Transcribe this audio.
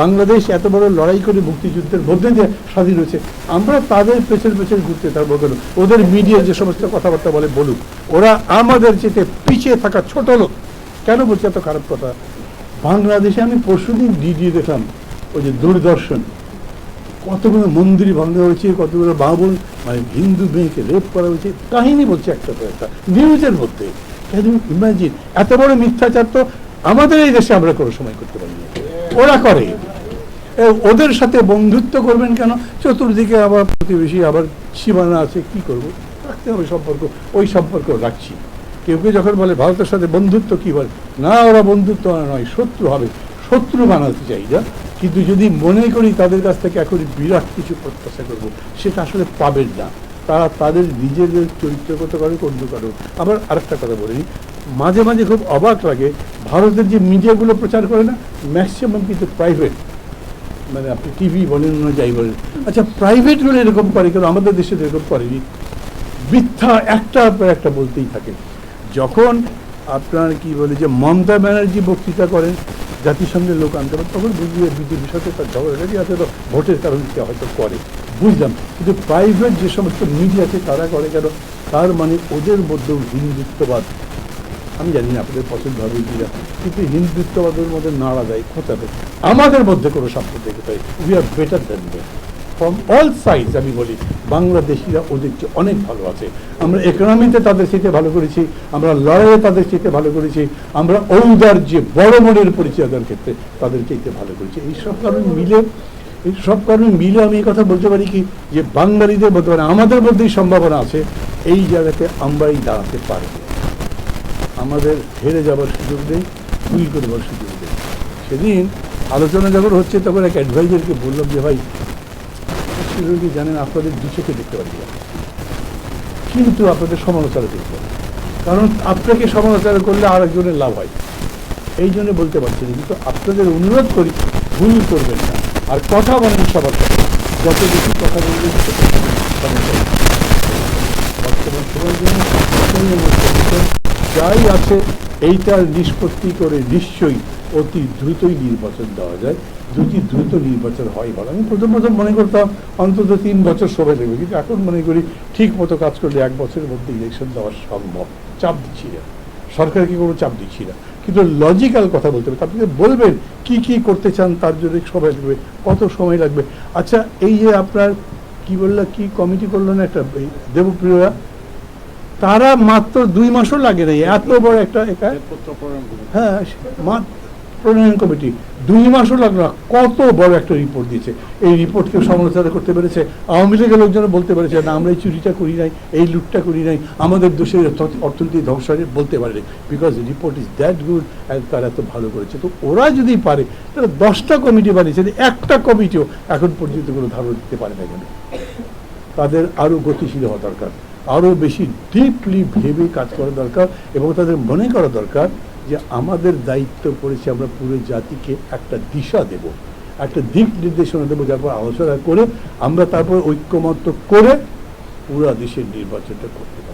বাংলাদেশ এত বড় লড়াই করে মুক্তিযুদ্ধের মধ্যে যে স্বাধীন হয়েছে, আমরা তাদের পেছন পেছন ঘুরতে থাকব কেন ওদের মিডিয়া যে সমস্ত কথাবার্তা বলে বলুক, ওরা আমাদের যেতে পিছিয়ে থাকা ছোট লোক। কেন বলছে এত খারাপ কথা? বাংলাদেশে আমি পরশুদিন ডিডি দেখলাম, ওই যে দূরদর্শন। কতগুলো মন্দির ভাঙা হয়েছে, কতগুলো বাবুল মানে হিন্দু মেয়েকে রেপ করা হয়েছে। কাহিনী বলছে একটা তো একটা। নিউজের মধ্যে। ইমাজিন এত বড় মিথ্যাচার তো আমাদের এই দেশে আমরা কোনো সময় করতে পারি না ওরা করে। ওদের সাথে বন্ধুত্ব করবেন কেন? চতুর্দিকে আবার প্রতিবেশী, আবার সীমানা আছে, কি করব? রাখতে হবে সম্পর্ক, ওই সম্পর্ক রাখছি। কেউ কেউ যখন বলে, ভারতের সাথে বন্ধুত্ব কি বলে? না, ওরা বন্ধুত্ব নয়, শত্রু হবে। শত্রু বানাতে চাই না কিন্তু যদি মনে করি তাদের কাছ থেকে এখন বিরাট কিছু প্রত্যাশা করব, সেটা আসলে পাবেন না। তারা তাদের নিজেদের চরিত্রগত কারণে অন্য আবার আরেকটা কথা বলি, মাঝে মাঝে খুব অবাক লাগে ভারতের যে মিডিয়াগুলো প্রচার করে না ম্যাক্সিমাম কিন্তু প্রাইভেট মানে আপনি টিভি বলেন না, যাই বলেন। আচ্ছা প্রাইভেট প্রাইভেটগুলো এরকম করে কেন? আমাদের দেশে এরকম করেনি। মিথ্যা একটা পর একটা বলতেই থাকে। যখন আপনার কি বলে যে মমতা ব্যানার্জি বক্তৃতা করেন, জাতিসংঘের লোক আনতে পারেন তখন বুঝিয়ে বিজেপির সাথে তার ঝগড়াঝাটি আছে, তো ভোটের কারণে হয়তো করে। বুঝলাম। কিন্তু প্রাইভেট যে সমস্ত মিডিয়াতে তারা করে কেন? তার মানে ওদের মধ্যেও হিন্দুত্ববাদ। আমি জানি না আপনাদের পছন্দ হবে কিনা কিন্তু হিন্দুত্ববাদের মধ্যে নাড়া দেয়, খোঁচা দেয়। আমাদের মধ্যে কোনো সাম্প্রদায়িক তাই we are better than them from all sides আমি বলি, বাংলাদেশিরা ওদের চেয়ে অনেক ভালো আছে। আমরা ইকোনমিতে তাদের চেয়ে ভালো করেছি, আমরা লড়াইয়ে তাদের চেয়ে ভালো করেছি, আমরা ঔদার যে বড় মনের পরিচয় দেওয়ার ক্ষেত্রে তাদের চেয়ে ভালো করেছি। এইসব কারণ মিলে, এই সব কারণে মিলে আমি এই কথা বলতে পারি কি, যে বাঙালিদের মধ্যে মানে আমাদের মধ্যেই সম্ভাবনা আছে, এই জায়গাতে আমরাই দাঁড়াতে পারব। আমাদের হেরে যাবার সুযোগ নেই, ভুল করবার সুযোগ নেই। সেদিন আলোচনা যখন হচ্ছে, তখন এক অ্যাডভাইজারকে বললাম যে, ভাই সেগুলো জানেন, আপনাদের দু চোখে দেখতে পারি কিন্তু আপনাদের সমালোচনা করতে হবে কারণ আপনাকে সমালোচনা করলে আরেকজনের লাভ হয়। এই জন্য বলতে পারছি না, কিন্তু আপনাদের অনুরোধ করি, ভুল করবেন না। আর কথা বলেন সবার সাথে। যত বেশি কথা বলবেন বর্তমান সময়ের জন্য যাই আছে, এইটার নিষ্পত্তি করে নিশ্চয়ই অতি দ্রুতই নির্বাচন দেওয়া যায়। যদি দ্রুত নির্বাচন হয় ভালো। আমি প্রথম প্রথম মনে করতাম, অন্তত তিন বছর সময় লাগবে কিন্তু এখন মনে করি, ঠিক মতো কাজ করলে এক বছরের মধ্যে ইলেকশন দেওয়া সম্ভব। চাপ দিচ্ছি না। সরকারকে কোনো চাপ দিচ্ছি না। কিন্তু লজিক্যাল কথা বলতে হবে। আপনি বলবেন, কি কি করতে চান তার জন্য সময় লাগবে, কত সময় লাগবে। আচ্ছা এই যে আপনার, কি বলল, কি কমিটি করল না একটা, এই দেবপ্রিয়রা? তারা মাত্র দুই মাসও লাগে না এত বড় একটা একা হ্যাঁ প্রণয়ন কমিটি। দুই মাসও লাগল না। কত বড় একটা রিপোর্ট দিয়েছে। এই রিপোর্টকে সমালোচনা করতে পেরেছে? আওয়ামী লীগের লোকজন বলতে পেরেছে না আমরা এই চুরিটা করি নাই এই লুটটা করি নাই। আমাদের দেশের অর্থ- অর্থনীতি ধ্বংস হয়ে বলতে পারে because report is that good and তারা এত ভালো করেছে। তো ওরা যদি পারে তাহলে দশটা কমিটি বানিয়েছে একটা কমিটিও এখন পর্যন্ত কোনো ধারণা দিতে পারে না কেন তাদের আরও গতিশীল হওয়া দরকার। আরও বেশি ডিপলি ভেবে কাজ করা দরকার এবং তাদের মনে করা দরকার যে আমাদের দায়িত্ব পড়েছে আমরা পুরো জাতিকে একটা দিশা দেব, একটা দিক নির্দেশনা দেবো যারপর আলোচনা করে আমরা তারপর ঐক্যমত্য করে পুরো দেশের নির্বাচনটা করতে পারব।